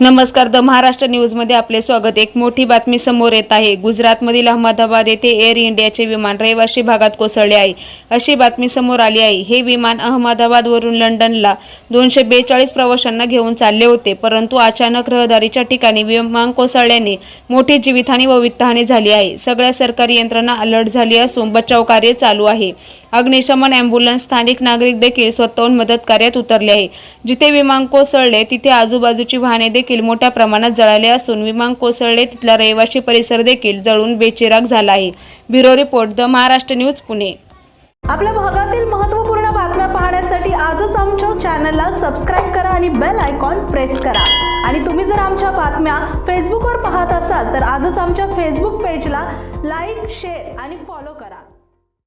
नमस्कार द महाराष्ट्र न्यूजमध्ये आपले स्वागत. एक मोठी बातमी समोर येत आहे. गुजरातमधील अहमदाबाद येथे एअर इंडियाचे विमान रहिवाशी भागात कोसळले आहे. अशी बातमी समोर आली आहे. हे विमान अहमदाबादवरून लंडनला दोनशे बेचाळीस प्रवाशांना घेऊन चालले होते परंतु अचानक रहदारीच्या ठिकाणी विमान कोसळल्याने मोठी जीवितहानी व वित्तहानी झाली आहे. सगळ्या सरकारी यंत्रणा अलर्ट झाली असून बचाव कार्य चालू आहे. अग्निशमन अँब्युलन्स स्थानिक नागरिक देखील स्वतःहून मदत कार्यात उतरले आहे. जिथे विमान कोसळले तिथे आजूबाजूची वाहने देखील मोठ्या प्रमाणात जळाले असून विमान कोसळले. तिथला रहिवाशी परिसर देखील जळून बेचिराग झाला आहे. Bureau report the Maharashtra news Pune. आपल्या भागातील महत्त्वपूर्ण बातम्या पाहण्यासाठी आजच आमच्या चॅनलला सबस्क्राईब करा आणि बेल आयकॉन प्रेस करा. आणि तुम्ही जर आमच्या बातम्या फेसबुकवर पाहत असाल तर आजच आमच्या फेसबुक पेजला लाईक शेअर आणि फॉलो करा.